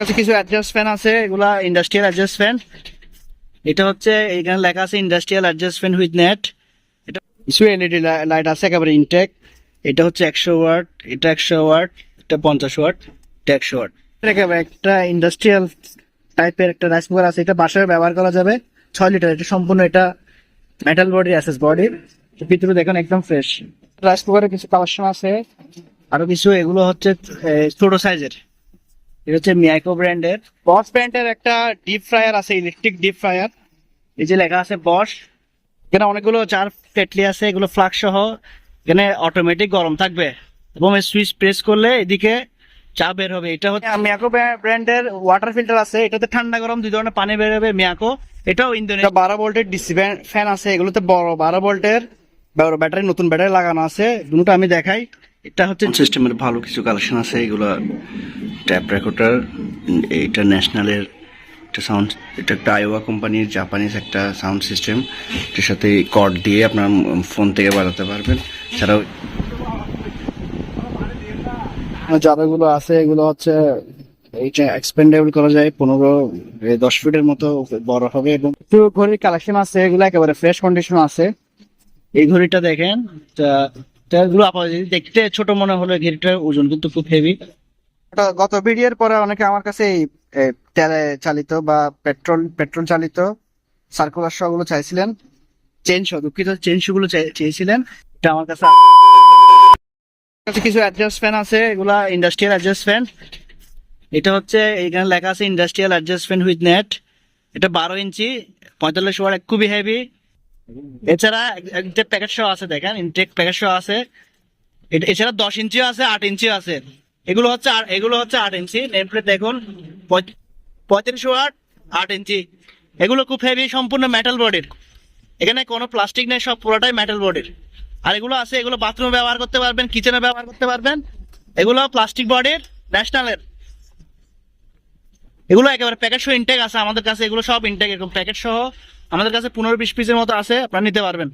কাছে কিছু adjust fan আছে, এগুলা ইন্ডাস্ট্রিয়াল অ্যাডজাস্ট ফ্যান এটা হচ্ছে, এখানে লেখা আছে industrial adjust fan with net এটা কিছু এলইডি লাইট আছে, একেবারে ইনটেক এটা হচ্ছে একশো ওয়াট এটা একশো ওয়াট এটা পঞ্চাশ ওয়াট এটা একশো ওয়াট একেবারে একটা ইন্ডাস্ট্রিয়াল টাইপের একটা রাইস কুকার আছে, এটা বাসায় ব্যবহার করা যাবে। ছয় লিটার এটা সম্পূর্ণ এটা মেটাল বডি অ্যাসেস বডি ভিতরে দেখুন, একদম ফ্রেশ রাইস কুকারের কিছু কালেকশন আছে। আরও কিছু, এগুলো হচ্ছে ছোট সাইজের এটা হচ্ছে মিয়াকো ব্র্যান্ডের বস ব্র্যান্ডের একটা ডিপ ফ্রায়ার আছে ইলেকট্রিক ডিপ ফ্রায়ার এই যে লেখা আছে বস এখানে অনেকগুলো চার কেটলি আছে এগুলো ফ্লাক্স সহ। এখানে অটোমেটিক গরম থাকবে। এবং সুইচ প্রেস করলে এদিকে চা বের হবে। এটা হচ্ছে মিয়াকো ব্র্যান্ডের ওয়াটার ফিল্টার আছে। এটাতে ঠান্ডা গরম দুই ধরনের পানি বের হবে মিয়াকো এটাও ইন্দোনেশিয়া বারো ভোল্টের ডিসি ফ্যান আছে। এগুলোতে বড় বারো ভোল্টের ব্যাটারি নতুন ব্যাটারি লাগানো আছে। দুটো আমি দেখাই। এটা হচ্ছে সিস্টেমের ভালো কিছু কালেকশন আছে? এগুলো ট্যাপ রেকর্ডার এটা ন্যাশনালের একটা সাউন্ড এটা একটা আইওয়া কোম্পানির জাপানিজ একটা সাউন্ড সিস্টেম এটার সাথে কর্ড দিয়ে আপনার ফোন থেকে বাজাতে পারবেন। এছাড়াও যারাগুলো আছে এগুলো হচ্ছে এইটা এক্সপেন্ডেবল করা যায় পনেরো দশ ফিটের মতো বড় হবে এবং কিছু ঘড়ির কালেকশন আছে এগুলো একেবারে ফ্রেশ কন্ডিশন আছে। এই ঘড়িটা দেখেন এগুলো আপাতত দেখতে ছোট মনে হলো ঘড়িটার ওজন কিন্তু খুব হেভি গত ভিডিওর পরে অনেকে আমার কাছে এই চালিত বা পেট্রোল পেট্রোল চালিত সার্কুলার শো গুলো চাইছিলেন। চেন শো দুঃখিত, চেন শো গুলো চেয়েছিলেন। এটা আমার কাছে কাছে কিছু অ্যাডজাস্ট ফ্যান আছে, এগুলা ইন্ডাস্ট্রিয়াল অ্যাডজাস্ট ফ্যান এটা হচ্ছে এখানে লেখা আছে industrial adjust fan with net এটা বারো ইঞ্চি, পঁয়তাল্লিশ ওয়াট, খুবই হেভি এছাড়া একটা প্যাকেট সহ আছে, দেখেন ইনটেক প্যাকেট সহ আছে। এছাড়া দশ ইঞ্চিও আছে, আট ইঞ্চিও আছে। এগুলো হচ্ছে আট- এগুলো হচ্ছে আট ইঞ্চি। নেম প্লেট দেখুন পঁয়- পঁয়ত্রিশ ওয়াট, আট ইঞ্চি। এগুলো খুব হেভি সম্পূর্ণ মেটাল বডির এখানে কোনো প্লাস্টিক নেই, সব পুরোটাই মেটাল বডির আর এগুলো আছে, এগুলো বাথরুমে ব্যবহার করতে পারবেন কিচেনে ব্যবহার করতে পারবেন। এগুলো প্লাস্টিক বডির ন্যাশনালের এগুলো একেবারে প্যাকেট সহ ইনটেক আছে আমাদের কাছে, এগুলো সব ইনটেক এরকম প্যাকেট সহ। আমাদের কাছে পনেরো বিশ পিসের মতো আছে, আপনারা নিতে পারবেন।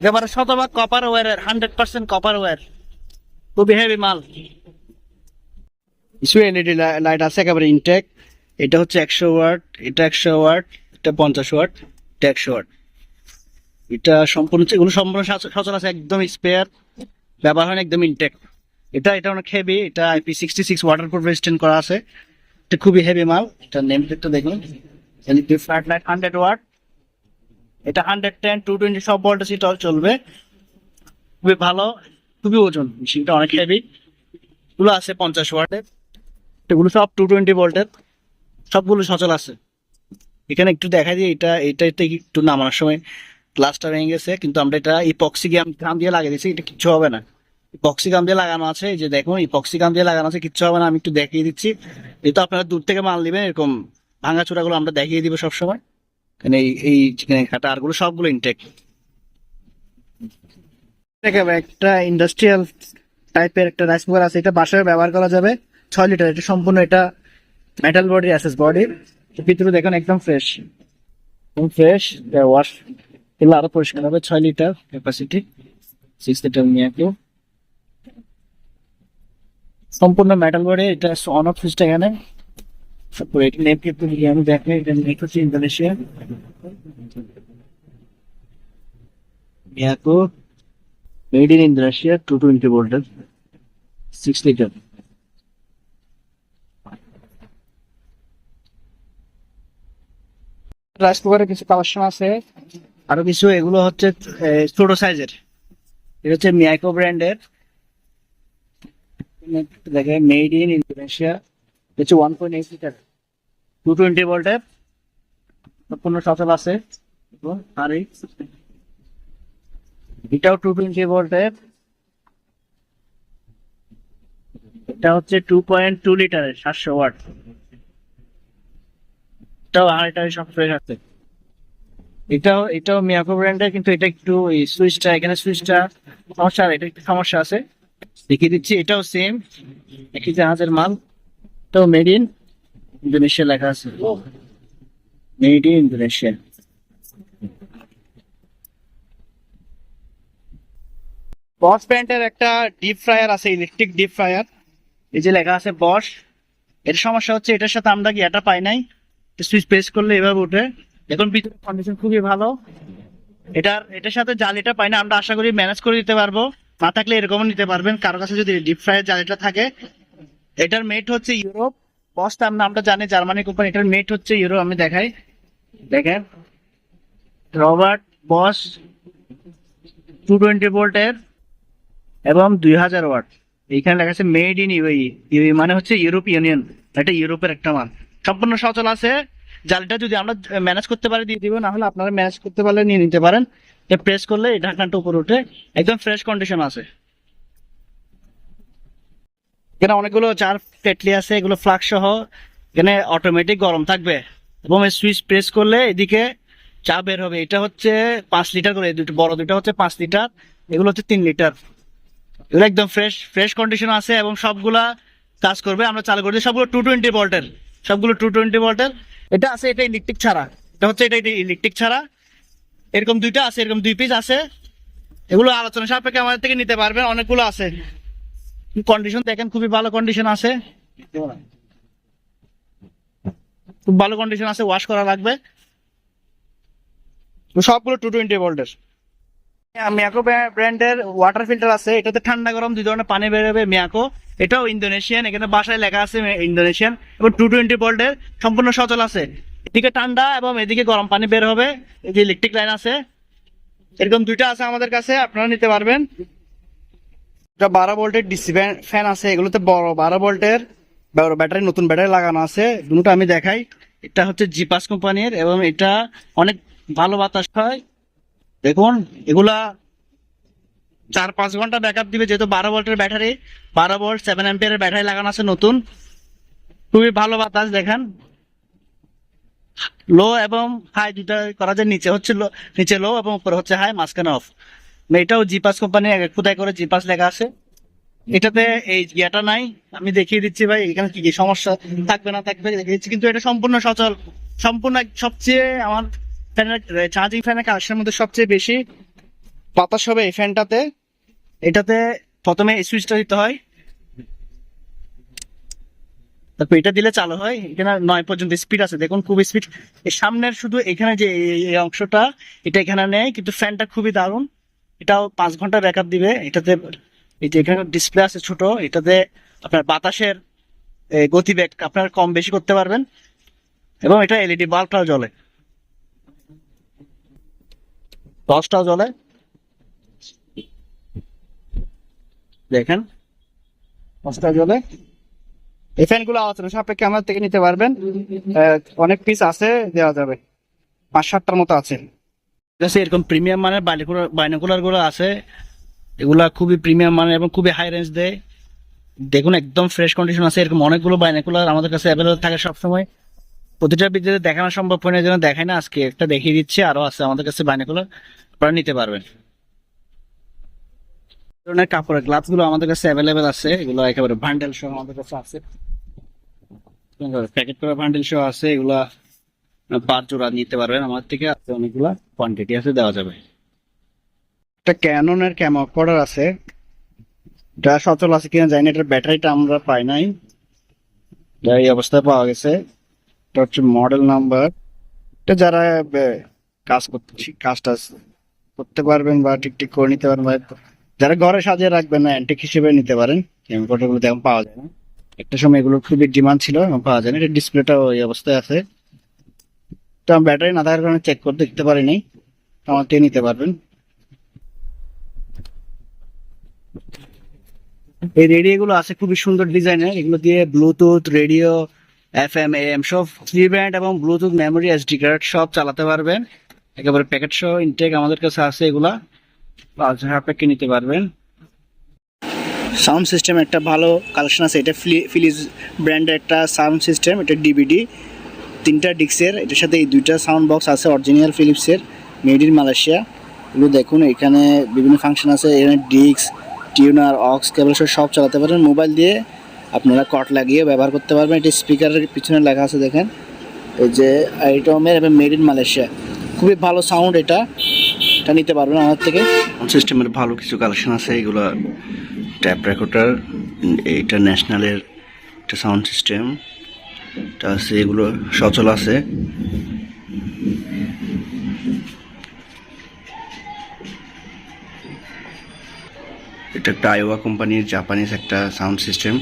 একেবারে শতভাগ কপার ওয়ারের হান্ড্রেড পার্সেন্ট কপার ওয়ার খুবই হেভি মাল। কিছু এলইডি লাইট আছে, একেবারে ইনটেক এটা হচ্ছে একশো ওয়াট এটা একশো ওয়াট এটা পঞ্চাশ ওয়াট এটা একশো ওয়াট এটা সম্পূর্ণ এগুলো সম্পূর্ণ সচল আছে একদম স্পেয়ার ব্যবহার হয় একদম ইনটেক এটা এটা অনেক হেভি এটা IP sixty six water proof resistant করা আছে। এটা খুবই হেভি মাল এটা নেম প্লেটটা দেখুন। ফ্ল্যাট লাইট হান্ড্রেড ওয়াট এটা হান্ড্রেড টেন টু টোয়েন্টি সব ভোল্টেজ এটা চলবে। খুবই ভালো। খুবই ওজন। মেশিনটা অনেক হেভি এগুলো আছে পঞ্চাশ ওয়াটের এগুলো সব টু টোয়েন্টি ভোল্টের সবগুলো সচল আছে। এখানে একটু দেখা দিই, এটা এটা একটু নামানোর সময় গ্লাসটা ভেঙে গেছে, কিন্তু আমরা এটা ইপক্সি গাম দিয়ে লাগিয়ে দিয়েছি, এটা কিচ্ছু হবে না। ইপক্সি গাম দিয়ে লাগানো আছে, এই যে দেখুন ইপক্সি গাম দিয়ে লাগানো আছে, কিচ্ছু হবে না, আমি একটু দেখিয়ে দিচ্ছি। যেহেতু আপনারা দূর থেকে মাল নেবেন, এরকম ভাঙা চূড়াগুলো আমরা দেখিয়ে দিব সবসময়। কারণ এই এই কাটা আরগুলো সবগুলো ইনটেক একটা ইন্ডাস্ট্রিয়াল টাইপের একটা রাইস কুকার আছে, এটা বাসায় ব্যবহার করা যাবে। ছয় লিটার এটা সম্পূর্ণ এটা মেটাল বডি অ্যাসেস বডি ভিতরে দেখুন একদম ফ্রেশ একদম ফ্রেশ ওয়াশ এগুলো আরও পরিষ্কার হবে, ছয় লিটার ক্যাপাসিটি সিক্স লিটার নিয়ে সম্পূর্ণ মেটাল বডি এটা অন অফ সুইচটা এখানে। তারপরে এটি নেম কিন্তু আমি দেখাই এটা নেট হচ্ছে Indonesia Miyako made in Indonesia two twenty ভোল্টের সিক্স লিটার রাইস কুকারের কিছু কালেকশন আছে? আরও কিছু এগুলো হচ্ছে ছোট সাইজের এটা হচ্ছে মিয়াকো ব্র্যান্ডের দেখে মেড ইন ইন্দোনেশিয়া হচ্ছে one point eight litre two twenty ভোল্টের সচল আছে। এবং আর এটাও টু টোয়েন্টি ভোল্টের এটা হচ্ছে টু পয়েন্ট টু লিটারের সাতশো ওয়াট এটাও সব ফ্রেশ আছে। এটাও এটাও মিয়াকো ব্র্যান্ডের কিন্তু এটা একটু এই সুইচটা এখানে সুইচটা সমস্যা, এটা একটু সমস্যা আছে। দেখিয়ে দিচ্ছি, এটাও সেম একই জাহাজের মাল। এটাও মেড ইন ইন্দোনেশিয়া লেখা আছে। মেড ইন ইন্দোনেশিয়া বস ব্র্যান্ডের একটা ডিপ ফ্রায়ার আছে ইলেকট্রিক ডিপ ফ্রায়ার এই যে লেখা আছে বস এর সমস্যা হচ্ছে এটার সাথে আমরা গিয়াটা পাই নাই? সুইচ প্রেস করলে এভাবে উঠে। এখন ভিতরে কন্ডিশন খুবই ভালো। এটার এটার সাথে জালিটা পাই না আমরা আশা করি ম্যানেজ করে দিতে পারব। না থাকলে এরকমও নিতে পারবেন। কারও কাছে যদি ডিপ ফ্রায়ার জালিটা থাকে এটার মেট হচ্ছে ইউরোপ। বস তার নামটা জানি, জার্মানি কোম্পানি এটার মেট হচ্ছে ইউরোপ, আমি দেখাই। দেখেন। রবার্ট বস টু টোয়েন্টি ভোল্টের এবং দুই হাজার ওয়াট। এইখানে লেখা আছে মেড ইন ইউই ইউই মানে হচ্ছে ইউরোপ ইউনিয়ন এটা ইউরোপের একটা মাল সম্পূর্ণ সচল আছে। জালটা যদি আমরা ম্যানেজ করতে পারি, দিয়ে দিব। না হলে আপনারা ম্যানেজ করতে পারলে নিয়ে নিতে পারেন। প্রেস করলে এই ঢাকনাটা উপর উঠে একদম ফ্রেশ কন্ডিশন আছে। এখানে অনেকগুলো চার কেটলি আছে, এগুলো ফ্লাক্স সহ এখানে অটোমেটিক গরম থাকবে। এবং সুইচ প্রেস করলে এদিকে চা বের হবে। এটা হচ্ছে পাঁচ লিটার করে দুটো বড় দুটো হচ্ছে পাঁচ লিটার এগুলো হচ্ছে তিন লিটার এগুলো একদম ফ্রেশ ফ্রেশ কন্ডিশন আছে এবং সবগুলা কাজ করবে। আমরা চালু করে দিই সবগুলো টু টোয়েন্টি ভোল্টের সবগুলো টু টোয়েন্টি ভোল্টের এটা আছে, এটা ইলেকট্রিক ছাড়া। এটা হচ্ছে, এটা ইলেকট্রিক ছাড়া। এরকম দুইটা আছে, এরকম দুই পিস আছে। এগুলো আলোচনা সাপেক্ষে আমাদের থেকে নিতে পারবেন। অনেকগুলো আছে। কন্ডিশন দেখেন, খুবই ভালো কন্ডিশন আছে। খুব ভালো কন্ডিশন আছে ওয়াশ করা লাগবে। সবগুলো টু টোয়েন্টি ভোল্টের মিয়াকো ব্র্যান্ডের ওয়াটার ফিল্টার আছে, এটাতে ঠান্ডা গরম, দুই ধরনের পানি বেরোবে মিয়াকো এটাও ইন্দোনেশিয়ান এখানে বাসায় লেখা আছে ইন্দোনেশিয়ান এবং টু টোয়েন্টি ভোল্টের সম্পূর্ণ সচল আছে। এদিকে ঠান্ডা এবং এদিকে গরম পানি বের হবে। এই যে ইলেকট্রিক লাইন আছে। এরকম দুইটা আছে আমাদের কাছে, আপনারা নিতে পারবেন। এটা বারো ভোল্টের ডিসি ফ্যান আছে, এগুলোতে বড়। বারো ভোল্টের বড় ব্যাটারি, নতুন ব্যাটারি লাগানো আছে। দুটো আমি দেখাই। এটা হচ্ছে জিপাস কোম্পানির এবং এটা অনেক ভালো বাতাস হয়। দেখুন, এগুলা চার পাঁচ ঘণ্টা ব্যাকআপ দিবে, যেহেতু বারো ভোল্টের ব্যাটারি। বারো ভোল্ট সেভেন এম্পিয়ারের ব্যাটারি লাগানো আছে নতুন। খুবই ভালো বাতাস, দেখেন। লো এবং হাই দুটা করা যায়। নিচে হচ্ছে নিচে লো এবং উপরে হচ্ছে হাই মাঝখানে অফ এটাও জিপাস কোম্পানি কোথায় করে জিপাস লেখা আছে। এটাতে এই ইয়েটা নাই, আমি দেখিয়ে দিচ্ছি ভাই, এখানে কি কি সমস্যা থাকবে না থাকবে দেখিয়ে দিচ্ছি, কিন্তু এটা সম্পূর্ণ সচল। সম্পূর্ণ সবচেয়ে আমার ফ্যানের চার্জিং ফ্যানের কানেকশনের মধ্যে সবচেয়ে বেশি বাতাস হবে এই ফ্যানটাতে এটাতে প্রথমে সুইচটা দিতে হয়। তারপর এটা দিলে চালু হয়, এখানে নয় পর্যন্ত স্পিড আছে। দেখুন, খুব স্পিড সামনের শুধু এখানে যে এই অংশটা, এটা এখানে নেই, কিন্তু ফ্যানটা খুবই দারুণ। এটাও পাঁচ ঘণ্টা ব্যাকআপ দিবে। এটাতে এই যে এখানে ডিসপ্লে আছে ছোট, এটাতে আপনার বাতাসের গতিবেগ আপনার কম বেশি করতে পারবেন। এবং এটা এলইডি বাল্বটাও জ্বলে। টর্চটাও জ্বলে। দেখেন, টর্চটাও জ্বলে। এই ফ্যানগুলো আলোচনা সাপেক্ষে আমার থেকে নিতে পারবেন অনেক পিস আছে, দেওয়া যাবে। পাঁচ সাতটার মতো আছে। আছে এরকম প্রিমিয়াম মানের বাইনোকুলার বাইনোকুলারগুলো আছে, এগুলা খুবই প্রিমিয়াম মানের এবং খুবই হাই রেঞ্জ দেয়। দেখুন, একদম ফ্রেশ কন্ডিশন আছে, এরকম অনেকগুলো বাইনোকুলার আমাদের কাছে অ্যাভেলেবল থাকে সবসময়। প্রতিটা বিদ্যুতে দেখানো সম্ভব হয় না যেন দেখায় না, আজকে একটা দেখিয়ে দিচ্ছি, আরও আছে আমাদের কাছে বাইনোকুলার আপনারা নিতে পারবেন। ধরনের কাপড়ের গ্লাভসগুলো আমাদের কাছে অ্যাভেলেবেল আছে, এগুলো একেবারে বান্ডেল সহ আমাদের কাছে আছে। প্যাকেট করা বান্ডেল সহ আছে, এগুলা পাঁচ জোড়া নিতে পারবেন আমার থেকে অনেকগুলা কোয়ান্টিটি আছে, দেওয়া যাবে। একটা ক্যাননের ক্যামকর্ডার আছে। এটা সচল আছে কিনা জানি না, এটার ব্যাটারিটা আমরা পাই নাই। এই অবস্থায় পাওয়া গেছে। এটা হচ্ছে মডেল নাম্বার এটা যারা কাজ করতে কাজ টাজ করতে পারবেন বা ঠিক ঠিক করে নিতে পারবেন বা যারা ঘরে সাজিয়ে রাখবেন না অ্যান্টিক হিসেবে নিতে পারেন। ক্যামকর্ডারগুলো তেমন পাওয়া যায় না। একটা সময় এগুলো খুবই ডিমান্ড ছিল এখন পাওয়া যায় না। এটা ডিসপ্লেটা ওই অবস্থায় আছে। তো আমি ব্যাটারি না থাকার কারণে চেক করে দেখতে পারিনি। আমার থেকে নিতে পারবেন। এই রেডিও গুলো আছে খুবই সুন্দর ডিজাইনের এগুলো দিয়ে Bluetooth radio F M M সব থ্রি ব্যান্ড এবং ব্লুটুথ মেমোরি এসডি কার্ড সব চালাতে পারবেন। একেবারে প্যাকেট সহ ইনটেক আমাদের কাছে আছে এগুলা। সাপেক্ষে নিতে পারবেন। সাউন্ড সিস্টেম একটা ভালো কালেকশন আছে। এটা ফিলিজ ব্র্যান্ডের একটা সাউন্ড সিস্টেম এটা ডিভিডি তিনটা ডিক্সের এটার সাথে এই দুইটা সাউন্ড বক্স আছে অরিজিনাল ফিলিপসের মেড ইন মালয়েশিয়া এগুলো দেখুন, এখানে বিভিন্ন ফাংশন আছে, এখানে ডিক্স টিউনার অক্স কেবল সব চালাতে পারেন। মোবাইল দিয়ে আপনারা কট লাগিয়ে ব্যবহার করতে পারবেন। এটা স্পিকারের পিছনে লেখা আছে, দেখেন। এই যে আইটমের এবং মেড ইন মালয়েশিয়া খুবই ভালো সাউন্ড এটা। এটা নিতে পারবেন আমার থেকে। সিস্টেমের ভালো কিছু কালেকশন আছে, এগুলো ট্যাপ রেকর্ডার এটা ন্যাশনালের একটা সাউন্ড সিস্টেম আছে, এগুলো সচল আছে। এটা একটা আইওয়া কোম্পানির জাপানিজ একটা সাউন্ড সিস্টেম,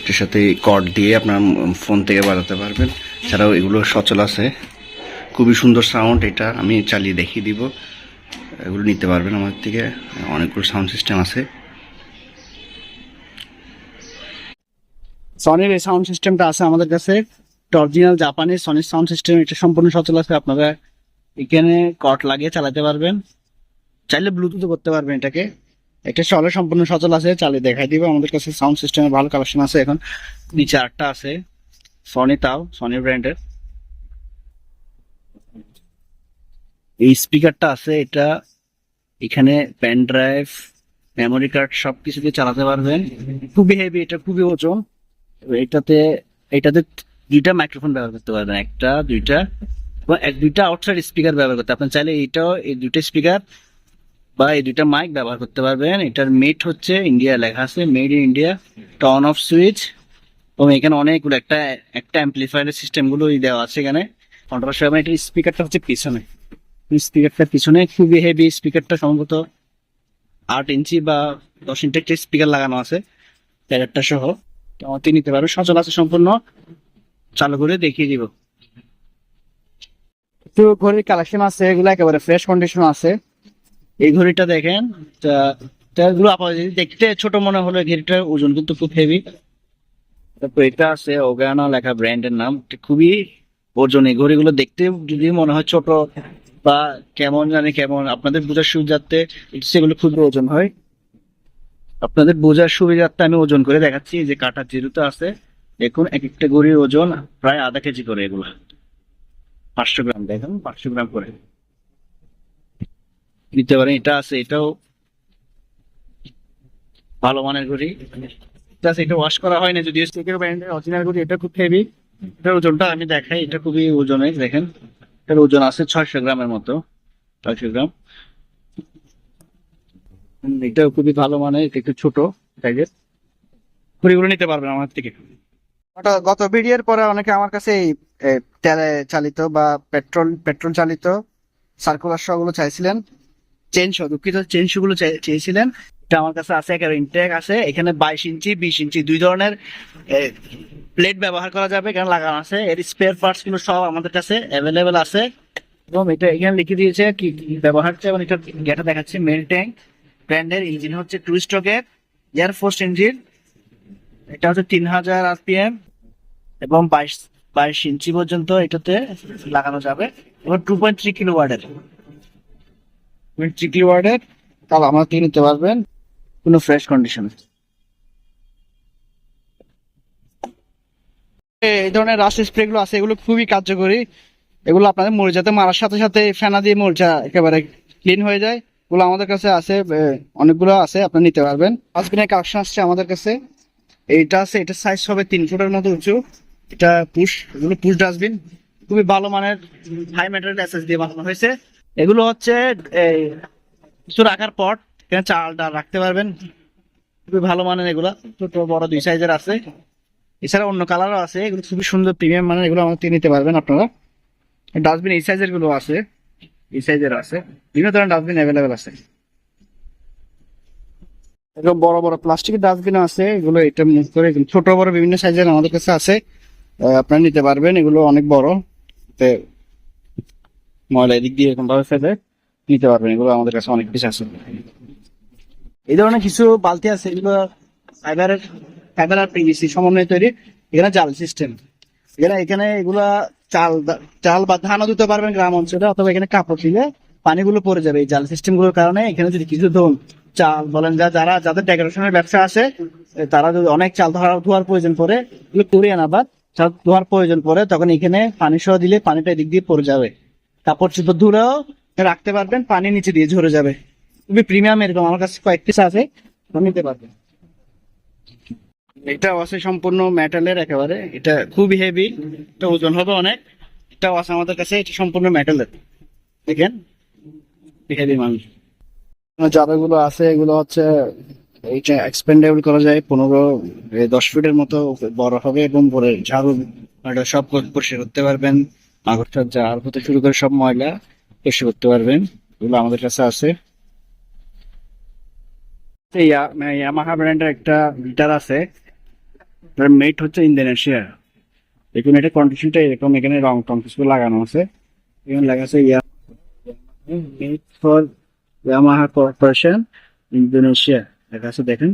এটার সাথে কর্ড দিয়ে আপনার ফোন থেকে বাজাতে পারবেন। ছাড়াও এগুলো সচল আছে। খুবই সুন্দর সাউন্ড, এটা আমি চালিয়ে দেখিয়ে দিব। এগুলো নিতে পারবেন আমার থেকে, অনেকগুলো সাউন্ড সিস্টেম আছে। সনির এই সাউন্ড সিস্টেমটা আছে আমাদের কাছে। অরিজিনাল জাপানিজ সনির সাউন্ড সিস্টেম এটা সম্পূর্ণ সচল আছে আপনারা এখানে কট লাগিয়ে চালাতে পারবেন। চাইলে ব্লুটুথ করতে পারবেন এটাকে। এটা চলে সম্পূর্ণ সচল আছে চালিয়ে দেখাই দিবে। আমাদের কাছে সাউন্ড সিস্টেমের ভালো কালেকশন আছে এখন। নিচে আটটা আছে। সনি তাও সনি ব্র্যান্ডের এই স্পিকারটা আছে, এটা এখানে পেন ড্রাইভ মেমোরি কার্ড সব কিছু দিয়ে চালাতে পারবেন। খুবই হেভি এটা খুবই ওজন। এটাতে এটাতে দুইটা মাইক্রোফোন ব্যবহার করতে পারবেন, একটা, দুইটা, এবং এক, দুইটা আউটসাইড স্পিকার ব্যবহার করতে আপনি চাইলে এইটাও, এই দুইটা স্পিকার বা এই দুইটা মাইক ব্যবহার করতে পারবেন। এটার মেট হচ্ছে ইন্ডিয়া লেখা আছে made in India turn off switch এবং এখানে অনেকগুলো একটা একটা অ্যাম্পলিফায়ারের সিস্টেমগুলো দেওয়া আছে এখানে। কন্ট্রোল সেভেন এটার স্পিকারটা হচ্ছে পিছনে। স্পিকারটা পিছনে খুবই হেভি স্পিকারটা সম্ভবত আট ইঞ্চি বা দশ ইঞ্চি স্পিকার লাগানো আছে প্যারেটটা সহ। আমাকে নিতে পারবে সচল আছে সম্পূর্ণ। চালু করে দেখিয়ে দিব। একটু ঘড়ির কালেকশন আছে এগুলো একেবারে ফ্রেশ কন্ডিশন আছে। এই ঘড়িটা দেখেন তা- তা এগুলো আপাতত দেখতে ছোট মনে হলো ঘড়িটার ওজন কিন্তু খুব হেভি তারপর এটা আছে ওগানা লেখা ব্র্যান্ডের নাম। খুবই ওজন। এই ঘড়িগুলো দেখতে যদি মনে হয় ছোট বা কেমন জানি কেমন আপনাদের বোঝার সুবিধার্থে সেগুলো খুবই ওজন হয়। আপনাদের বোঝার সুবিধার্থে আমি ওজন করে দেখাচ্ছি যে কাটা জিরোতে আছে। দেখুন, এক একটা গড়ির ওজন প্রায় আধা কেজি করে এগুলা। পাঁচশো গ্রাম, দেখুন, পাঁচশো গ্রাম করে। নিতে পারেন, এটা আছে, এটাও ভালো মানের ঘড়ি প্লাস এটা ওয়াশ করা হয় না, যদিও ব্র্যান্ডের অরিজিনাল ঘড়ি এটা খুব হেভি এটার ওজনটা আমি দেখাই, এটা খুবই ওজনের, দেখেন। এটার ওজন আছে ছয়শো গ্রামের মতো, ছয়শো গ্রাম। এটাও খুবই ভালো মানে এটা একটু ছোট সাইজের। ঘড়িগুলো নিতে পারবেন আমার থেকে। গত- ভিডিওর পরে অনেকে আমার কাছে তেলে চালিত বা পেট্রোল পেট্রোল চালিত সার্কুলার শো গুলো চাইছিলেন। চেন শো দুঃখিত চেন শো গুলো চেয়েছিলেন। এটা আমার কাছে আছে, একেবারে ইনটেক আছে। এখানে বাইশ ইঞ্চি, বিশ ইঞ্চি, দুই ধরনের প্লেট ব্যবহার করা যাবে, এখানে লাগানো আছে। এর স্পেয়ার পার্টসগুলো সব আমাদের কাছে অ্যাভেলেবেল আছে। এবং এটা এখানে লিখে দিয়েছে কি কি ব্যবহার হচ্ছে এবং এটা গেটা দেখাচ্ছে মেল ট্যাঙ্ক ব্র্যান্ডের ইঞ্জিন হচ্ছে টু স্ট্রোকের এয়ার ফোর্স ইঞ্জিন এটা হচ্ছে তিন হাজার আরপিএম এবং বাইশ বাইশ ইঞ্চি পর্যন্ত এটাতে লাগানো যাবে এবং টু পয়েন্ট থ্রি কিলো ওয়ার্ডের থ্রি কিলো ওয়ার্ডের তাহলে আমার থেকে নিতে পারবেন কোনো ফ্রেশ কন্ডিশনে এই ধরনের রাস স্প্রে গুলো আছে, এগুলো খুবই কার্যকরী। এগুলো আপনাদের মরিচাতে মারার সাথে সাথে ফেনা দিয়ে মরিচা একেবারে ক্লিন হয়ে যায়। এগুলো আমাদের কাছে আছে অনেকগুলো আছে, আপনি নিতে পারবেন। ডাস্টবিনের কালেকশন আসছে আমাদের কাছে। এইটা আছে, এটা সাইজ হবে তিন ফুটের মতো উঁচু। এটা পুশ এগুলো পুশ ডাস্টবিন খুবই ভালো মানের হাই ম্যাটেরিয়াল অ্যাসেস দিয়ে বানানো হয়েছে। এগুলো হচ্ছে কিছু রাখার পট এখানে চাল ডাল রাখতে পারবেন। খুবই ভালো মানের এগুলা, ছোট, বড় দুই সাইজের আছে। এছাড়া অন্য কালারও আছে, এগুলো খুবই সুন্দর প্রিমিয়াম মানের, এগুলো আমার থেকে নিতে পারবেন আপনারা। ডাস্টবিন এই সাইজেরগুলো আছে, এই সাইজের আছে। বিভিন্ন ধরনের ডাস্টবিন অ্যাভেলেবেল আছে। এরকম বড় বড় প্লাস্টিকের ডাস্টবিন আছে, এগুলো এটা মুভ করে ছোট বড় বিভিন্ন সাইজের আমাদের কাছে আছে। আপনারা নিতে পারবেন, এগুলো অনেক বড়। ময়লা এদিক দিয়ে এরকম ভাবে ফেলে নিতে পারবেন, এগুলো আমাদের কাছে অনেক কিছু আছে। এই ধরনের কিছু বালতি আছে, এগুলো ফাইবারের ফাইবার আর পিভিসি সমন্বয়ে তৈরি, এখানে জাল সিস্টেম এখানে এখানে এগুলা চাল চাল বা ধানও দিতে পারবেন গ্রাম অঞ্চলে, অথবা এখানে কাপড় দিলে পানিগুলো পড়ে যাবে। এই জাল সিস্টেমগুলোর কারণে এখানে যদি কিছু ধরুন চাল বলেন যা, যারা, যাদের ডেকোরেশনের ব্যবসা আছে তারা যদি অনেক চাল ধরা ধোয়ার প্রয়োজন পড়ে কোরিয়ান আবার চাল ধোয়ার প্রয়োজন পড়ে, তখন এখানে পানি সহ দিলে পানিটা এদিক দিয়ে পড়ে যাবে। কাপড় চোপড় ধুলেও রাখতে পারবেন, পানি নিচে দিয়ে ঝরে যাবে। খুবই প্রিমিয়াম এরকম, আমার কাছে কয়েক পিস আছে নিতে পারবেন এটাও আছে সম্পূর্ণ মেটালের একেবারে, এটা খুবই হেভি এটা ওজন হবে অনেক এটাও আছে আমাদের কাছে, এটা সম্পূর্ণ মেটালের দেখেন হেভি মানুষ জারগুলো আছে, এগুলো হচ্ছে এইটা এক্সপেন্ডেবল করা যায় পনেরো দশ ফিটের মতো বড় হবে এবং পরে ঝাড়ু এটা সব পরিষ্কার করতে পারবেন। মাকড়সার জাল হতে শুরু করে সব ময়লা পরিষ্কার করতে পারবেন। এগুলো আমাদের কাছে আছে। ইয়ামাহা ব্র্যান্ডের একটা গিটার আছে। মেট হচ্ছে ইন্দোনেশিয়া দেখুন, এটা কন্ডিশনটা এরকম। এখানে রং টং কিছু লাগানো আছে। এখানে লেখা আছে ইয়া made for Yamaha corporation Indonesia লেখা আছে দেখেন